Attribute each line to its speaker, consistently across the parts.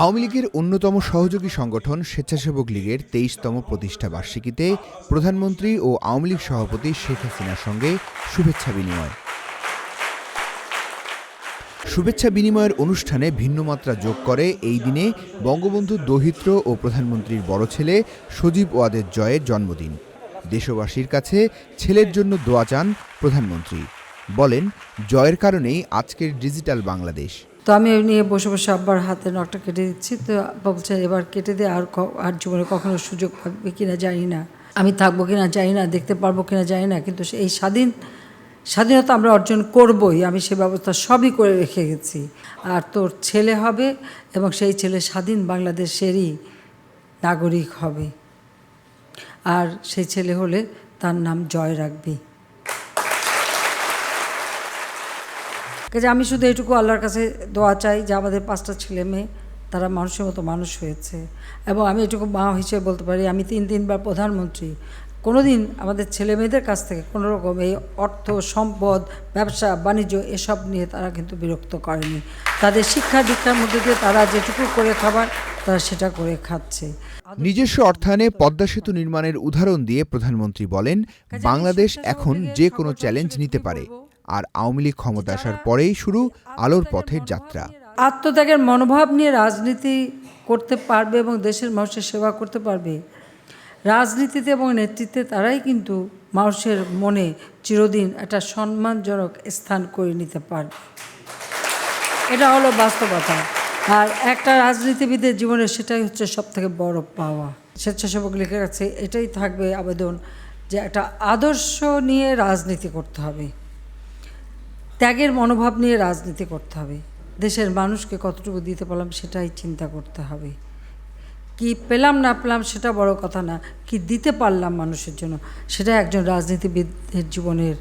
Speaker 1: আওয়ামী লীগের অন্যতম সহযোগী সংগঠন স্বেচ্ছাসেবক লীগের তেইশতম প্রতিষ্ঠা বার্ষিকীতে প্রধানমন্ত্রী ও আওয়ামী লীগ সভাপতি শেখ হাসিনার সঙ্গে শুভেচ্ছা বিনিময়। শুভেচ্ছা বিনিময়ের অনুষ্ঠানে ভিন্নমাত্রা যোগ করে এই দিনে বঙ্গবন্ধু দহিত্র ও প্রধানমন্ত্রীর বড় ছেলে সজীব ওয়াদের জয়ের জন্মদিন। দেশবাসীর কাছে ছেলের জন্য দোয়া চান প্রধানমন্ত্রী। বলেন, জয়ের কারণেই আজকের ডিজিটাল বাংলাদেশ।
Speaker 2: তো আমি ওই নিয়ে বসে বসে আব্বার হাতে নখটা কেটে দিচ্ছি। তো আব্বা বলছে, এবার কেটে দিয়ে আর আর জীবনে কখনো সুযোগ পাবে কিনা জানি না। আমি থাকব কিনা জানি না, দেখতে পারব কিনা জানি না, কিন্তু এই স্বাধীন স্বাধীনতা আমরা অর্জন করবই। আমি সে ব্যবস্থা সবই করে রেখে গেছি। আর তোর ছেলে হবে এবং সেই ছেলে স্বাধীন বাংলাদেশেরই নাগরিক হবে। আর সেই ছেলে হলে তার নাম জয় রাখবি। কাজে আমি শুধু এইটুকু আল্লাহর কাছে দোয়া চাই যে আমাদের পাঁচটা ছেলে মেয়ে তারা মানুষের মতো মানুষ হয়েছে। এবং আমি এটুকু মা হিসেবে বলতে পারি আমি তিন তিনবার প্রধানমন্ত্রী। কোনোদিন আমাদের ছেলে মেয়েদের কাছ থেকে কোনো রকম এই অর্থ সম্পদ ব্যবসা বাণিজ্য এসব নিয়ে তারা কিন্তু বিরক্ত করেনি। তাদের শিক্ষা দীক্ষার মধ্যে দিয়ে তারা যেটুকু করে খাবার তারা সেটা করে খাচ্ছে।
Speaker 1: নিজস্ব অর্থায়নে পদ্মা সেতু নির্মাণের উদাহরণ দিয়ে প্রধানমন্ত্রী বলেন বাংলাদেশ এখন যে কোনো চ্যালেঞ্জ নিতে পারে। আর আওয়ামী লীগ ক্ষমতা আসার পরেই শুরু আলোর পথের যাত্রা।
Speaker 2: আত্মত্যাগের মনোভাব নিয়ে রাজনীতি করতে পারবে এবং দেশের মানুষের সেবা করতে পারবে। রাজনীতিতে এবং নেতৃত্বে তারাই কিন্তু মানুষের মনে চিরদিন একটা সম্মানজনক স্থান করে নিতে পারবে। এটা হলো বাস্তবতা। আর একটা রাজনীতিবিদের জীবনে সেটাই হচ্ছে সব থেকে বড় পাওয়া। স্বেচ্ছাসেবক লীগের কাছে এটাই থাকবে আবেদন যে একটা আদর্শ নিয়ে রাজনীতি করতে হবে। ত্যাগের মনোভাব নিয়ে রাজনীতি করতে হবে। দেশের মানুষকে কতটুকু দিতে পারলাম সেটাই চিন্তা করতে হবে। কি পেলাম না পেলাম সেটা বড় কথা না, কি দিতে পারলাম মানুষের জন্য সেটা একজন রাজনীতিবিদের জীবনের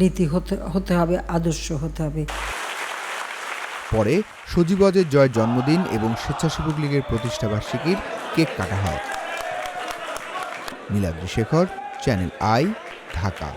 Speaker 2: নীতি হতে হতে হবে, আদর্শ হতে হবে।
Speaker 1: পরে সজীবজের জয়ের জন্মদিন এবং স্বেচ্ছাসেবক লীগের প্রতিষ্ঠা বার্ষিকীর কেক কাটা হয়। Niladri Shekhar, channel I, Dhaka.